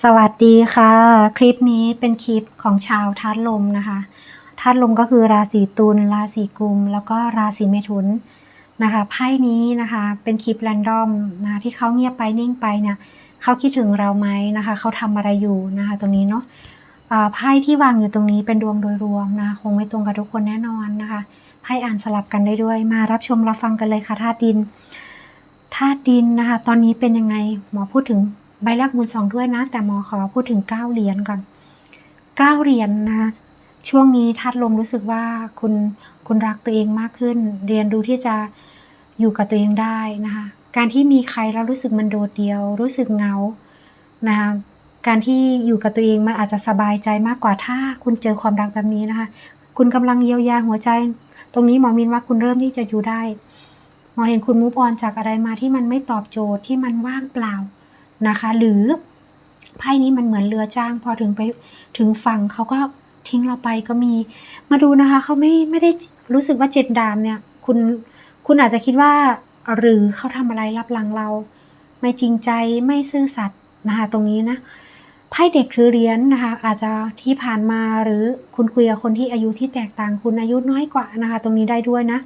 สวัสดีค่ะ คลิปนี้เป็นคลิปของชาวธาตุลมนะคะธาตุลมก็คือราศีตุลราศีกุม แล้วก็ราศีเมถุนนะคะไพ่นี้นะคะเป็นคลิปแรนดอมนะะที่เขาเงียบไปนิ่งไปเนี่ยเขาคิดถึงเราไหมนะคะเขาทำอะไรอยู่นะคะตรงนี้เนาะไพ่ที่วางอยู่ตรงนี้เป็นดวงโดยรวมนะคะคงไม่ตรงกับทุกคนแน่นอนนะคะไพ่อ่านสลับกันได้ด้วย มารับชมรับฟังกันเลยค่ะธาตุดินธาตุดินนะคะ ตอนนี้เป็นยังไงหมอพูดถึง ใบแรกมูลสองด้วยนะ แต่หมอขอพูดถึงเก้าเหรียญก่อนเก้าเหรียญนะคะช่วงนี้ทัดลมรู้สึกว่าคุณคุณรักตัวเองมากขึ้น เรียนรู้ที่จะอยู่กับตัวเองได้นะคะการที่มีใครแล้วรู้สึกมันโดดเดี่ยว รู้สึกเงานะคะการที่อยู่กับตัวเองมันอาจจะสบายใจมากกว่าถ้าคุณเจอความรักแบบนี้นะคะ คุณกำลังเยียวยาหัวใจ ตรงนี้หมอมินว่าคุณเริ่มที่จะอยู่ได้หมอเห็นคุณมูฟออนจากอะไรมาที่มันไม่ตอบโจทย์ที่มันว่างเปล่า นะคะ หรือไพ่นี้มันเหมือนเรือจ้าง พอถึงไปถึงฝั่งเขาก็ทิ้งเราไปก็มี มาดูนะคะเขาไม่ไม่ได้รู้สึกว่าเจ็ดดามเนี่ย คุณคุณอาจจะคิดว่า หรือเขาทำอะไรรับหลังเรา ไม่จริงใจไม่ซื่อสัตย์นะคะตรงนี้นะไพ่เด็กถือเรียญนะคะอาจจะที่ผ่านมาหรือคุณคุยกับคนที่อายุที่แตกต่างคุณอายุน้อยกว่านะคะ ตรงนี้ได้ด้วยนะ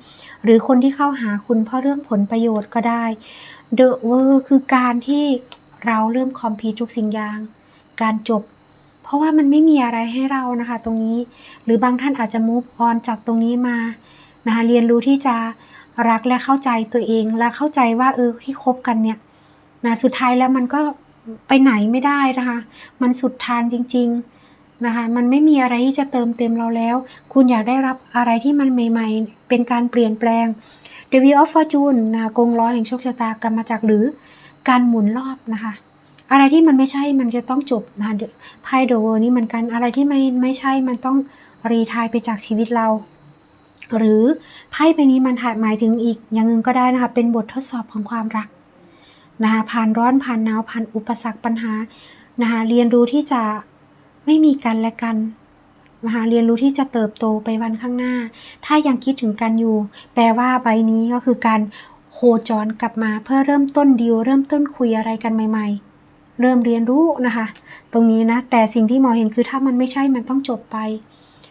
หรือคนที่เข้าหาคุณเพราะเรื่องผลประโยชน์ก็ได้เดอะเวอร์คือการที่ เราเริ่มคอมพีทุกสิ่งอย่าง การจบ เพราะว่ามันไม่มีอะไรให้เรานะคะ ตรงนี้หรือบางท่านอาจจะมูฟออนจากตรงนี้มานะคะเรียนรู้ที่จะรักและเข้าใจตัวเองและเข้าใจว่าเออที่คบกันเนี่ยนะสุดท้ายแล้วมันก็ไปไหนไม่ได้นะคะ มันสุดทางจริง ๆนะคะ มันไม่มีอะไรที่จะเติมเต็มเราแล้ว คุณอยากได้รับอะไรที่มันใหม่ ๆ เป็นการเปลี่ยนแปลง The Wheel of Fortune นะกงล้อแห่งโชคชะตากรรมาจากหรือ การหมุนรอบนะคะ อะไรที่มันไม่ใช่มันจะต้องจบนะคะไพ่เดอะเวอร์นี่มือนกันอะไรที่ไม่ไม่ใช่มันต้องรีทายไปจากชีวิตเรา หรือไพ่ใบนี้มันหมายถึงอีกอย่างหนึ่งก็ได้นะคะ เป็นบททดสอบของความรักนะคะผ่านร้อนผ่านหนาวผ่านอุปสรรคปัญหานะคะเรียนรู้ที่จะไม่มีกันและกันนะคะเรียนรู้ที่จะเติบโตไปวันข้างหน้า ถ้ายังคิดถึงกันอยู่ แปลว่าใบนี้ก็คือการ โคจรกลับมาเพื่อเริ่มต้นดีลเริ่มต้นคุยอะไรกันใหม่ ๆ เริ่มเรียนรู้นะคะ ตรงนี้นะ แต่สิ่งที่หมอเห็นคือถ้ามันไม่ใช่มันต้องจบไป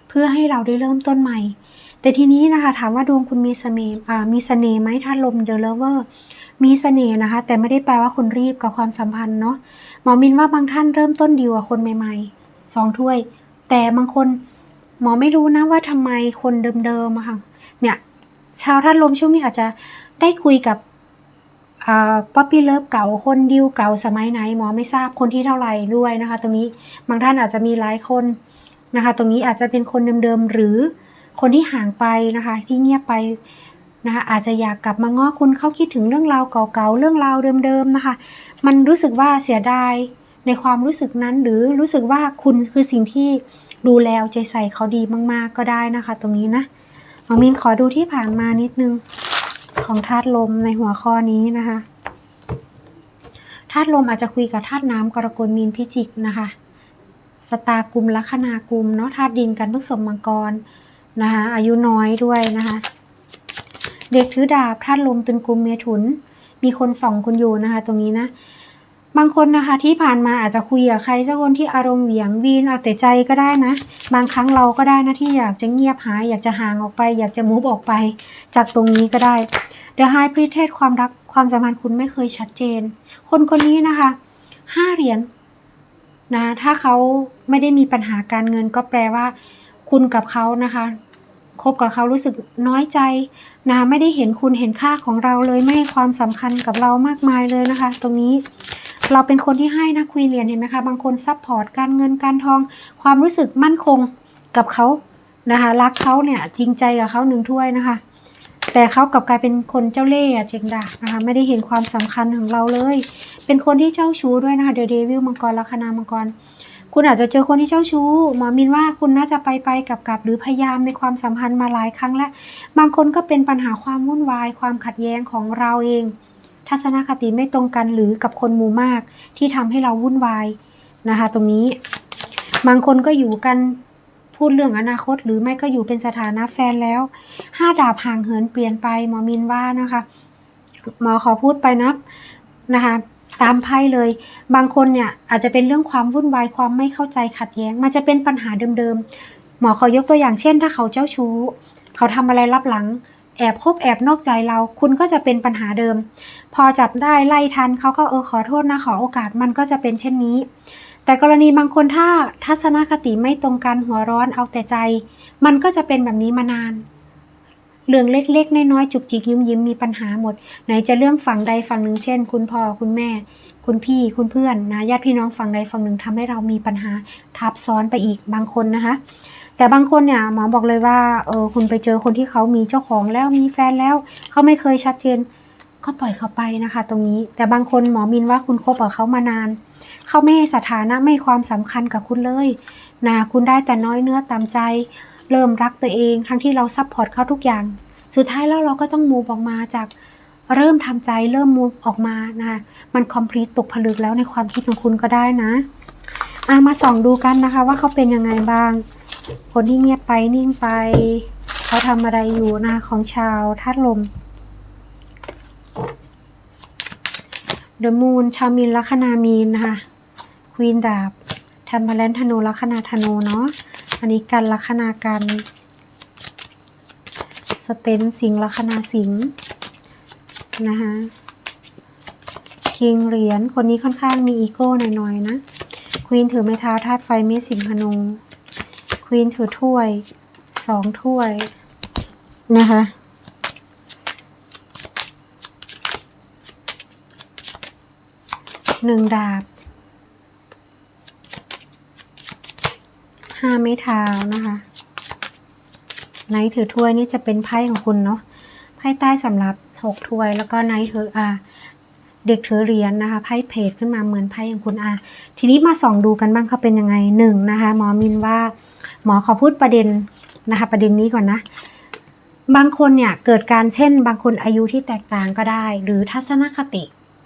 เพื่อให้เราได้เริ่มต้นใหม่ แต่ทีนี้นะคะ ถามว่าดวงคุณมีเสน่ห์มีเสน่ห์ไหมถ้าลมเดอะเลเวอร์มีเสน่ห์นะคะ แต่ไม่ได้แปลว่าคุณรีบกับความสัมพันธ์เนาะหมอมินว่าบางท่านเริ่มต้นดีลกับคนใหม่ๆสองถ้วย แต่บางคนหมอไม่รู้นะว่าทำไมคนเดิมๆอะค่ะเนี่ยชาวท่านลมช่วงนี้อาจจะ ได้คุยกับป๊อปปี้เลิฟเก่าคนดิวเก่าสมัยไหนหมอไม่ทราบคนที่เท่าไหร่ด้วยนะคะ ตรงนี้บางท่านอาจจะมีหลายคนนะคะ ตรงนี้อาจจะเป็นคนเดิมๆหรือคนที่ห่างไปนะคะ ที่เงียบไปนะคะอาจจะอยากกลับมาง้อคุณเขาคิดถึงเรื่องราวเก่าๆเรื่องราวเดิมๆนะคะ มันรู้สึกว่าเสียดายในความรู้สึกนั้นหรือรู้สึกว่าคุณคือสิ่งที่ดูแลใจใส่เขาดีมากๆก็ได้นะคะ ตรงนี้นะหมอมินขอดูที่ผ่านมานิดนึง ของธาตุลมในหัวข้อนี้นะคะธาตุลมอาจจะคุยกับธาตุน้ำกรกฎมีนพิจิกนะคะสตากุมลัคนากุมเนาะธาตุดินกันพฤกษมังกรนะคะอายุน้อยด้วยนะคะเด็กถือดาบธาตุลมตุนกุมเมถุน มีคนส่องคุณอยู่นะคะ ตรงนี้นะ บางคนนะคะที่ผ่านมาอาจจะคุยกับใครสักคนที่อารมณ์เหวี่ยงวีนเอาแต่ใจก็ได้นะ บางครั้งเราก็ได้นะที่อยากจะเงียบหาย อยากจะห่างออกไป อยากจะมูฟออกไป จากตรงนี้ก็ได้ The High Priestess ความรักความสัมพันธ์คุณไม่เคยชัดเจน คนคนนี้นะคะห้าเหรียญนะถ้าเขาไม่ได้มีปัญหาการเงินก็แปลว่า คุณกับเขานะคะคบกับเขารู้สึกน้อยใจนะไม่ได้เห็นคุณเห็นค่าของเราเลยไม่ให้ความสำคัญกับเรามากมายเลยนะคะ ตรงนี้ เราเป็นคนที่ให้นะคุยเรียญเห็นไหมคะ บางคนซัพพอร์ตการเงินการทอง ความรู้สึกมั่นคงกับเขานะคะรักเขาเนี่ยจริงใจกับเขาหนึ่งถ้วยนะคะ แต่เขากลับกลายเป็นคนเจ้าเล่ห์เจงดานะคะไม่ได้เห็นความสำคัญของเราเลย เป็นคนที่เจ้าชู้ด้วยนะคะเดอะเดวิลมังกรลัคนามังกร คุณอาจจะเจอคนที่เจ้าชู้หมอมินว่าคุณน่าจะไปไปกับกับหรือพยายามในความสัมพันธ์มาหลายครั้งแล้วบางคนก็เป็นปัญหาความวุ่นวาย ความขัดแย้งของเราเอง ทัศนคติไม่ตรงกันหรือกับคนหมู่มากที่ทำให้เราวุ่นวายนะคะ ตรงนี้บางคนก็อยู่กันพูดเรื่องอนาคต หรือไม่ก็อยู่เป็นสถานะแฟนแล้วห้าดาบห่างเหินเปลี่ยนไปหมอมินว่านะคะหมอขอพูดไปนับนะคะตามไพ่เลย บางคนเนี่ยอาจจะเป็นเรื่องความวุ่นวายความไม่เข้าใจขัดแย้ง มันจะเป็นปัญหาเดิมๆ หมอขอยกตัวอย่างเช่น ถ้าเขาเจ้าชู้ เขาทำอะไรลับหลัง แอบคบแอบนอกใจเรา คุณก็จะเป็นปัญหาเดิม พอจับได้ไล่ทันเขาก็เออขอโทษนะขอโอกาสมันก็จะเป็นเช่นนี้ แต่กรณีบางคนถ้าทัศนคติไม่ตรงกันหัวร้อนเอาแต่ใจ มันก็จะเป็นแบบนี้มานานเรื่องเล็กๆ น้อยๆ จุกจิกยิ้มยิ้มมีปัญหาหมด ไหนจะเรื่องฝั่งใดฝั่งหนึ่งเช่น คุณพ่อคุณแม่ คุณพี่คุณเพื่อนนะญาติพี่น้องฝั่งใดฝั่งหนึ่งทำให้เรามีปัญหาทับซ้อนไปอีกบางคนนะคะ แต่บางคนเนี่ยหมอบอกเลยว่าเออคุณไปเจอคนที่เขามีเจ้าของแล้วมีแฟนแล้วเขาไม่เคยชัดเจน ก็ปล่อยเขาไปนะคะ ตรงนี้แต่บางคนหมอมินว่าคุณคบกับเขามานานเขาไม่ให้สถานะไม่ให้ความสำคัญกับคุณเลยนะคุณได้แต่น้อยเนื้อตามใจ เริ่มรักตัวเอง ทั้งที่เราซัพพอร์ตเขาทุกอย่าง สุดท้ายแล้วเราก็ต้องมูฟออกมาจากเริ่มทำใจเริ่มมูฟออกมานะคะมันคอมพลีตตกผลึกแล้วในความคิดของคุณก็ได้นะอามาส่องดูกันนะคะว่าเขาเป็นยังไงบ้าง คนที่เงียบไปนิ่งไป เขาทำอะไรอยู่นะคะของชาวธาตุลม เดอะมูนชาวมีนลัคนามีนนะคะควีนดาบแทมเพลนธนูลัคนาธนูเนาะอันนี้กันลัคนากันสเตนสิงลัคนาสิงนะคะคิงเหรียญคนนี้ค่อนข้างมีอีโก้หน่อยๆนะควีนถือไม้เท้าธาตุไฟเมสิงห์ธนู ควีนถือถ้วยสองถ้วยนะคะหนึ่งดาบห้าไม้เท้านะคะไนท์ถือถ้วยนี่จะเป็นไพ่ของคุณเนาะไพ่ใต้สำหรับหกถ้วย แล้วก็ไนท์ถืออ่าเด็กถือเหรียญนะคะไพ่เพจขึ้นมาเหมือนไพ่ของคุณอะทีนี้มาส่องดูกันบ้างเขาเป็นยังไงหนึ่งนะคะหมอมินว่า หมอขอพูดประเด็นนะคะประเด็นนี้ก่อนนะ บางคนเนี่ยเกิดการเช่น บางคนอายุที่แตกต่างก็ได้ หรือทัศนคติ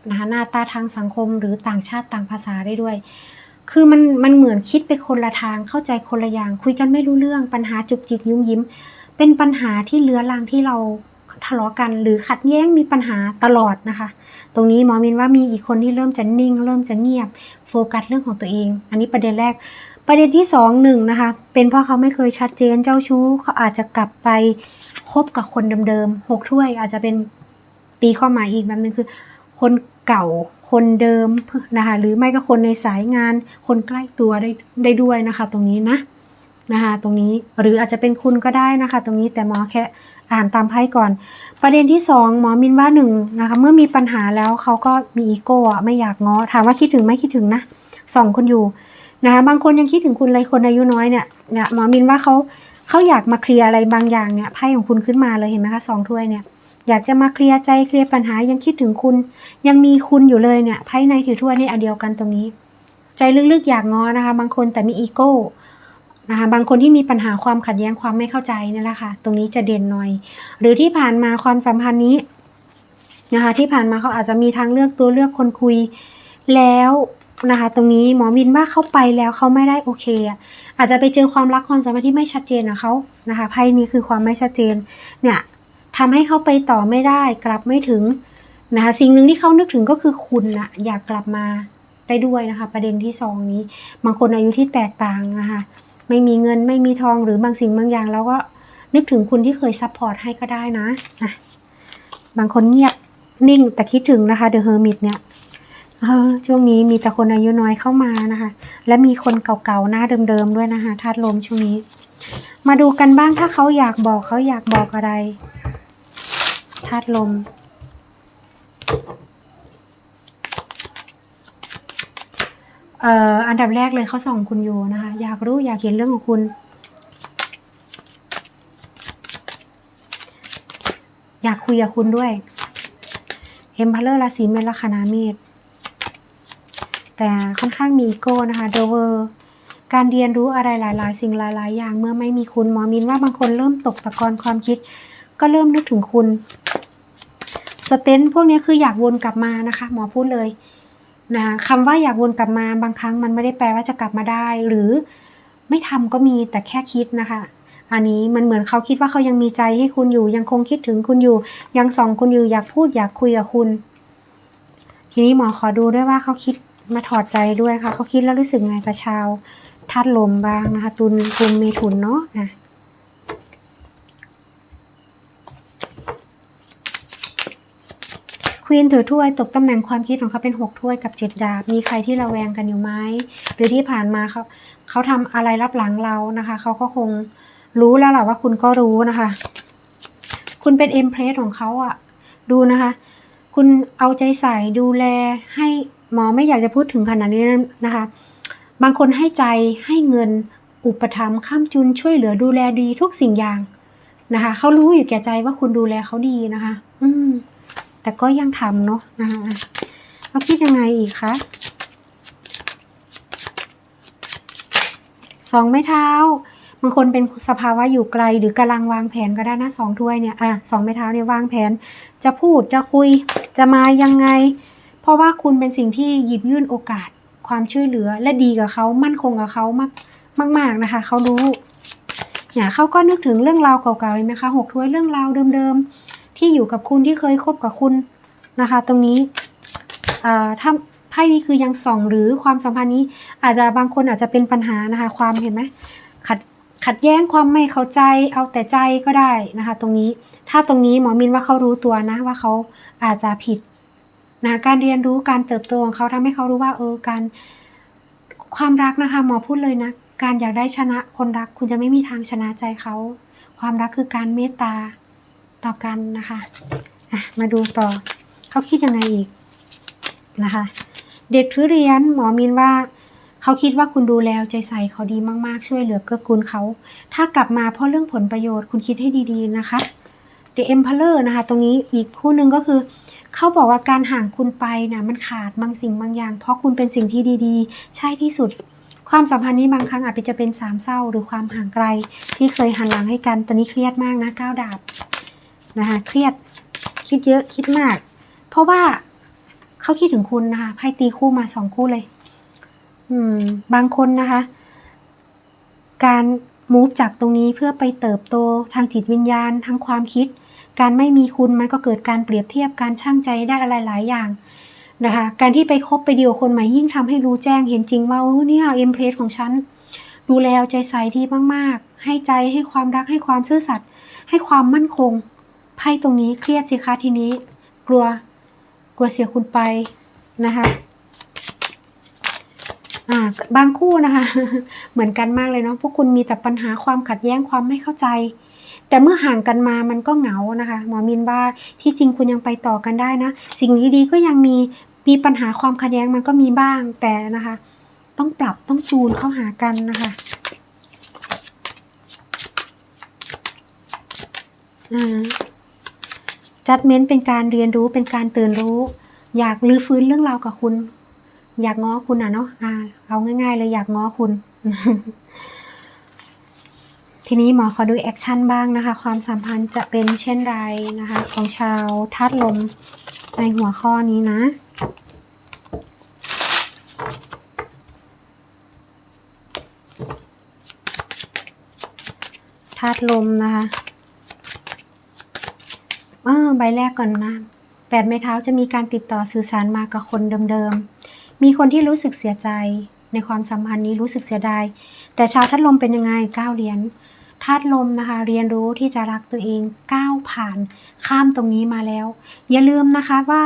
นะคะหน้าตาทางสังคมหรือต่างชาติต่างภาษาได้ด้วย คือมันมันเหมือนคิดไปคนละทางเข้าใจคนละอย่าง คุยกันไม่รู้เรื่องปัญหาจุกจิกยุ่มยิ้ม เป็นปัญหาที่เลื้อรังที่เราทะเลาะกันหรือขัดแย้งมีปัญหาตลอดนะคะ ตรงนี้หมอมินว่ามีอีกคนที่เริ่มจะนิ่ง เริ่มจะเงียบ โฟกัสเรื่องของตัวเอง อันนี้ประเด็นแรก ประเด็นที่สองหนึ่งนะคะ เป็นเพราะเขาไม่เคยชัดเจนเจ้าชู้เขาอาจจะกลับไปคบกับคนเดิมๆหกถ้วยอาจจะเป็นตีความหมายอีกแบบนึงคือ คนเก่าคนเดิมนะคะหรือไม่ก็คนในสายงาน คนใกล้ตัวได้ได้ด้วยนะคะ ตรงนี้นะนะคะตรงนี้หรืออาจจะเป็นคุณก็ได้นะคะ ตรงนี้แต่หมอแค่อ่านตามไพ่ก่อน ประเด็นที่สองหมอมินว่าหนึ่งนะคะเมื่อมีปัญหาแล้วเขาก็มีอีโก้อะไม่อยากง้อถามว่าคิดถึงไม่คิดถึงนะสองคนอยู่ นะคะบางคนยังคิดถึงคุณเลยคนอายุน้อยเนี่ยเนี่ยหมอมินว่าเขาเขาอยากมาเคลียร์อะไรบางอย่างเนี่ยไพ่ของคุณขึ้นมาเลยเห็นไหมคะสองถ้วยเนี่ยอยากจะมาเคลียร์ใจเคลียร์ปัญหายังคิดถึงคุณ ยังมีคุณอยู่เลยเนี่ยไพ่ในถือถ้วยนี่อันเดียวกันตรงนี้ ใจลึกๆอยากง้อนะคะ บางคนแต่มีอีโก้นะคะบางคนที่มีปัญหาความขัดแย้งความไม่เข้าใจนี่แหละค่ะตรงนี้จะเด่นหน่อย หรือที่ผ่านมาความสัมพันธ์นี้นะคะที่ผ่านมาเขาอาจจะมีทางเลือกตัวเลือกคนคุย แล้ว นะคะ ตรงนี้หมอมินว่าเขาไปแล้วเขาไม่ได้โอเค อาจจะไปเจอความรักความสัมพันธ์ที่ไม่ชัดเจนของเขานะคะไพ่นี้คือความไม่ชัดเจนเนี่ยทำให้เขาไปต่อไม่ได้กลับไม่ถึงนะคะสิ่งหนึ่งที่เขานึกถึงก็คือคุณนะอยากกลับมาได้ด้วยนะคะ ประเด็นที่สองนี้ บางคนอายุที่แตกต่างนะคะไม่มีเงินไม่มีทองหรือบางสิ่งบางอย่าง แล้วก็นึกถึงคุณที่เคยซัพพอร์ตให้ก็ได้นะนะบางคนเงียบนิ่งแต่คิดถึงนะคะเดอะเฮอร์มิตเนี่ย เออช่วงนี้มีแต่คนอายุน้อยเข้ามานะคะ และมีคนเก่าๆหน้าเดิมๆด้วยนะคะธาตุลมช่วงนี้ มาดูกันบ้างถ้าเขาอยากบอกเขาอยากบอกอะไรธาตุลม เอ่ออันดับแรกเลยเขาส่องคุณอยู่นะคะ อยากรู้อยากเห็นเรื่องของคุณ อยากคุยกับคุณด้วยเอ็มพัลเลอร์ราศีเมษลัคนาเมษ แต่ค่อนข้างมีอีโก้นะคะเดเวอร์การเรียนรู้อะไรหลาย ๆ สิ่งหลาย ๆ อย่างเมื่อไม่มีคุณหมอมินว่าบางคนเริ่มตกตะกอนความคิด ก็เริ่มนึกถึงคุณสเตนพวกนี้คืออยากวนกลับมานะคะ หมอพูดเลยนะคำว่าอยากวนกลับมาบางครั้งมันไม่ได้แปลว่าจะกลับมาได้ หรือไม่ทำก็มีแต่แค่คิดนะคะ อันนี้มันเหมือนเขาคิดว่าเขายังมีใจให้คุณอยู่ ยังคงคิดถึงคุณอยู่ ยังส่องคุณอยู่อยากพูดอยากคุยกับคุณ ทีนี้หมอขอดูด้วยว่าเขาคิด มาถอดใจด้วยค่ะเขาคิดแล้วรู้สึกไงกับชาวธาตุลมบ้างนะคะ ตุลกุมเมถุนเนาะนะควีนถือถ้วยตกตำแหน่งความคิดของเขาเป็นหกถ้วยกับเจ็ดดาบ มีใครที่ระแวงกันอยู่ไหมหรือที่ผ่านมาเขาเขาทำอะไรรับหลังเรานะคะ เขาก็คงรู้แล้วแหละว่าคุณก็รู้นะคะ คุณเป็นเอ็มเพรสของเขาอะดูนะคะ คุณเอาใจใส่ดูแลให้ หมอไม่อยากจะพูดถึงขนาดนี้นะคะ บางคนให้ใจให้เงินอุปถัมภ์ข้ามจุนช่วยเหลือดูแลดีทุกสิ่งอย่างนะคะเขารู้อยู่แก่ใจว่าคุณดูแลเขาดีนะคะ อืม แต่ก็ยังทำเนาะนะคะเขาคิดยังไงอีกคะสองไม้เท้าบางคนเป็นสภาวะอยู่ไกลหรือกำลังวางแผนก็ได้นะสองถ้วยเนี่ยอะสองไม้เท้าเนี่ยวางแผน จะพูดจะคุยจะมายังไง เพราะว่าคุณเป็นสิ่งที่หยิบยื่นโอกาสความช่วยเหลือและดีกับเขามั่นคงกับเขามากมากๆนะคะ เขารู้เนี่ยเขาก็นึกถึงเรื่องราวเก่าๆเห็นไหมคะหกถ้วยเรื่องราวเดิมๆ ที่อยู่กับคุณที่เคยคบกับคุณนะคะ ตรงนี้ถ้าไพ่นี้คือยังส่องหรือความสัมพันธ์นี้อาจจะบางคนอาจจะเป็นปัญหานะคะ ความเห็นไหมขัดขัดแย้งความไม่เข้าใจเอาแต่ใจก็ได้นะคะ ตรงนี้ถ้าตรงนี้หมอมินว่าเขารู้ตัวนะว่าเขาอาจจะผิด นะการเรียนรู้การเติบโตของเขาทำให้เขารู้ว่าเออการความรักนะคะหมอพูดเลยนะการอยากได้ชนะคนรัก คุณจะไม่มีทางชนะใจเขา ความรักคือการเมตตาต่อกันนะคะะมาดูต่อเขาคิดยังไงอีกนะคะ เด็กทุเรียนหมอมินว่าเขาคิดว่าคุณดูแลใจใส่เขาดีมากๆ ช่วยเหลือเกื้อกูลเขา ถ้ากลับมาเพราะเรื่องผลประโยชน์คุณคิดให้ดีๆนะคะ The Emperor นะคะ ตรงนี้อีกคู่หนึ่งก็คือ เขาบอกว่าการห่างคุณไปนะมันขาดบางสิ่งบางอย่าง เพราะคุณเป็นสิ่งที่ดีๆ ใช่ที่สุด ความสัมพันธ์นี้บางครั้งอาจจะเป็นสามเศร้าหรือความห่างไกล ที่เคยหันหลังให้กันตอนนี้เครียดมากนะก้าวดาบนะคะเครียดคิดเยอะคิดมาก เพราะว่าเขาคิดถึงคุณนะคะไพ่ตีคู่มาสองคู่เลย อืม บางคนนะคะ การมูฟจากตรงนี้เพื่อไปเติบโตทางจิตวิญญาณทางความคิด การไม่มีคุณมันก็เกิดการเปรียบเทียบการช่างใจได้อะไรหลายอย่างนะคะ การที่ไปคบไปเดียวคนใหม่ยิ่งทำให้รู้แจ้งเห็นจริงว่าเนี่ยเอ็มเพลสของฉันดูแลเอาใจใส่ดีมากๆ ให้ใจให้ความรักให้ความซื่อสัตย์ให้ความมั่นคงไพ่ตรงนี้เครียดสิคะทีนี้ กลัวกลัวเสียคุณไปนะคะบางคู่นะคะ เหมือนกันมากเลยเนาะพวกคุณมีแต่ปัญหาความขัดแย้งความไม่เข้าใจ แต่เมื่อห่างกันมามันก็เหงานะคะ หมอมินว่าที่จริงคุณยังไปต่อกันได้นะ สิ่งดีๆก็ยังมีมีปัญหาความขัดแย้งมันก็มีบ้างแต่นะคะ ต้องปรับต้องจูนเข้าหากันนะคะอ่าจัดเม้นเป็นการเรียนรู้เป็นการตื่นรู้ อยากลื้อฟื้นเรื่องราวกับคุณ อยากง้อคุณอะเนาะอ่าเอาง่าย ๆ เลยอยากง้อคุณ ทีนี้หมอขอดูแอคชั่นบ้างนะคะ ความสัมพันธ์จะเป็นเช่นไรนะคะ ของชาวธาตุลมในหัวข้อนี้นะธาตุลมนะคะเออใบแรกก่อนนะแปดไม้เท้าจะมีการติดต่อสื่อสารมากับคนเดิมๆ มีคนที่รู้สึกเสียใจในความสัมพันธ์นี้รู้สึกเสียดาย แต่ชาวธาตุลมเป็นยังไงก้าวเหรียญ ธาตุลมนะคะ เรียนรู้ที่จะรักตัวเองก้าวผ่านข้ามตรงนี้มาแล้ว อย่าลืมนะคะว่า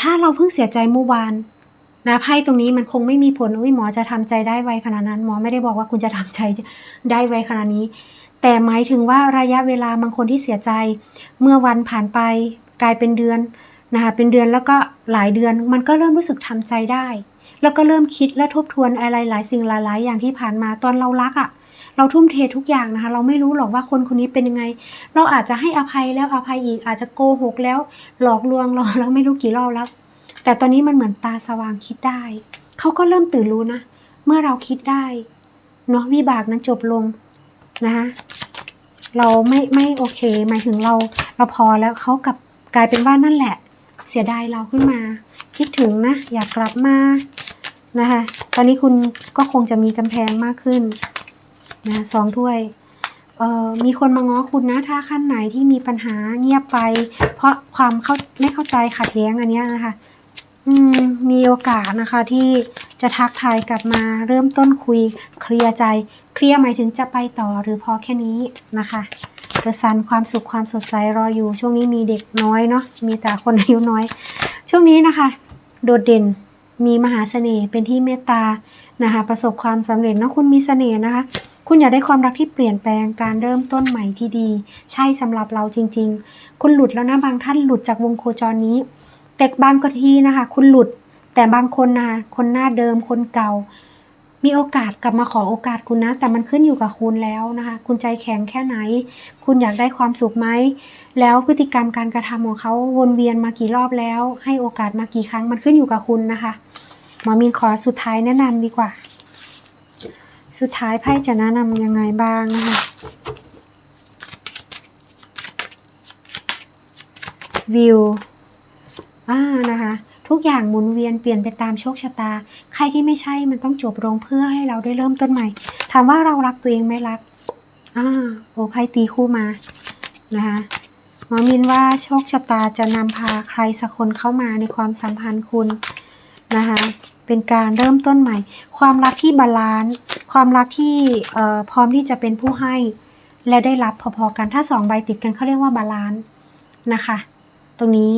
ถ้าเราเพิ่งเสียใจเมื่อวานนะไพ่ตรงนี้มันคงไม่มีผลอุ้ยหมอจะทำใจได้ไวขนาดนั้น หมอไม่ได้บอกว่าคุณจะทำใจได้ไวขนาดนี้ แต่หมายถึงว่าระยะเวลาบางคนที่เสียใจ เมื่อวันผ่านไปกลายเป็นเดือนนะคะเป็นเดือนแล้วก็หลายเดือนมันก็เริ่มรู้สึกทำใจได้ แล้วก็เริ่มคิดและทบทวนอะไรหลายสิ่งหลายๆ อย่างที่ผ่านมาตอนเรารักอะ่ะ เราทุ่มเททุกอย่างนะคะ เราไม่รู้หรอกว่าคนคนนี้เป็นยังไง เราอาจจะให้อภัยแล้วอภัยอีกอาจจะโกหกแล้วหลอกลวงเราแล้วไม่รู้กี่รอบแล้ว แต่ตอนนี้มันเหมือนตาสว่างคิดได้เขาก็เริ่มตื่นรู้นะ เมื่อเราคิดได้เนาะวิบากนั้นจบลงนะคะเราไม่ไม่โอเคหมายถึงเราเราพอแล้วเขากลับกลายเป็นว่านั่นแหละ เสียดายเราขึ้นมา คิดถึงนะ อยากกลับมานะคะตอนนี้คุณก็คงจะมีกำแพงมากขึ้น นะสองถ้วยมีคนมาง้อคุณนะถ้าขั้นไหนที่มีปัญหาเงียบไป เพราะความเข้าไม่เข้าใจขัดแย้งอันนี้นะคะมมีโอกาสนะคะที่จะทักทายกลับมาเริ่มต้นคุยเคลียร์ใจ เคลียร์หมายถึงจะไปต่อหรือพอแค่นี้นะคะเดอะซันความสุขความสดใสรออยู่ ช่วงนี้มีเด็กน้อยเนาะมีแต่คนอายุน้อย ช่วงนี้นะคะ โดดเด่นมีมหาเสน่ห์เป็นที่เมตตานะคะ ประสบความสำเร็จเนาะคุณมีเสน่ห์นะคะ คุณอยากได้ความรักที่เปลี่ยนแปลงการเริ่มต้นใหม่ที่ดี ใช่สำหรับเราจริง ๆ คุณหลุดแล้วนะบางท่านหลุดจากวงโคจรนี้ แต่บางกทีนะคะ คุณหลุด แต่บางคนนะคนหน้าเดิมคนเก่า มีโอกาสกลับมาขอโอกาสคุณนะ แต่มันขึ้นอยู่กับคุณแล้วนะคะ คุณใจแข็งแค่ไหน คุณอยากได้ความสุขไหมแล้วพฤติกรรมการกระทำของเขาวนเวียนมากี่รอบแล้ว ให้โอกาสมากี่ครั้งมันขึ้นอยู่กับคุณนะคะหมอมีนขอสุดท้ายแนะนำดีกว่า สุดท้ายไพ่จะแนะนำยังไงบ้างนะคะวิวอ่านะคะทุกอย่างหมุนเวียนเปลี่ยนไปตามโชคชะตา ใครที่ไม่ใช่มันต้องจบลงเพื่อให้เราได้เริ่มต้นใหม่ ถามว่าเรารักตัวเองไหมรักอ่าโอไพ่ตีคู่มานะคะหมอมินว่าโชคชะตาจะนำพาใครสักคนเข้ามาในความสัมพันธ์คุณนะคะ เป็นการเริ่มต้นใหม่ ความรักที่บาลานซ์ความรักที่พร้อมที่จะเป็นผู้ให้ และได้รับพอๆกันถ้าสองใบติดกันเขาเรียกว่าบาลานซ์นะคะ ตรงนี้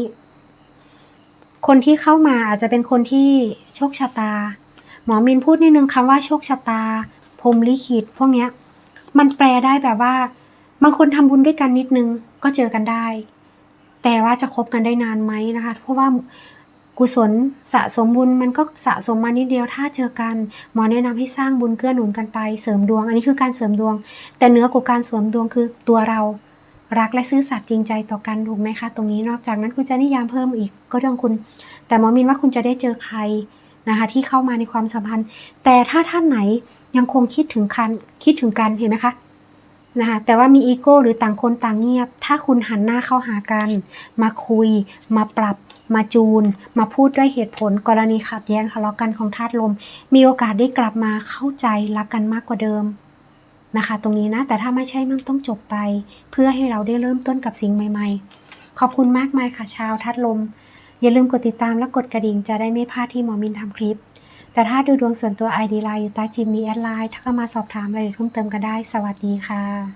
คนที่เข้ามาอาจจะเป็นคนที่โชคชะตา หมอมินพูดนิดนึงคำว่าโชคชะตาพรมลิขิตพวกเนี้ย มันแปลได้แบบว่า บางคนทำบุญด้วยกันนิดนึงก็เจอกันได้ แต่ว่าจะคบกันได้นานไหมนะคะ เพราะว่า กุศลสะสมบุญมันก็สะสมมานิดเดียวถ้าเจอกันหมอแนะนำให้สร้างบุญเกื้อหนุนกันไปเสริมดวง อันนี้คือการเสริมดวง แต่เนื้อกว่าการเสริมดวงคือตัวเรารักและซื่อสัตย์จริงใจต่อกันถูกไหมคะ ตรงนี้นอกจากนั้นคุณจะนิยามเพิ่มอีกก็เรื่องคุณ แต่หมอมินว่าคุณจะได้เจอใครนะคะที่เข้ามาในความสัมพันธ์ แต่ถ้าท่านไหนยังคงคิดถึงกันคิดถึงกันเห็นไหมคะ นะคะแต่ว่ามีอีโก้หรือต่างคนต่างเงียบ ถ้าคุณหันหน้าเข้าหากัน มาคุย มาปรับ มาจูน มาพูดด้วยเหตุผล กรณีขัดแย้งทะเลาะกันของธาตุลม มีโอกาสได้กลับมาเข้าใจรักกันมากกว่าเดิมนะคะ ตรงนี้นะ แต่ถ้าไม่ใช่มันต้องจบไป เพื่อให้เราได้เริ่มต้นกับสิ่งใหม่ ๆ ขอบคุณมากมายค่ะชาวธาตุลม อย่าลืมกดติดตามและกดกระดิ่งจะได้ไม่พลาดที่หมอมินทำคลิป แต่ถ้าดูดวงส่วนตัว ID ไลน์อยู่ใต้คลิปนี้แอดไลน์ถ้าเข้ามาสอบถามรายละเอียดเพิ่มเติมก็ได้ สวัสดีค่ะ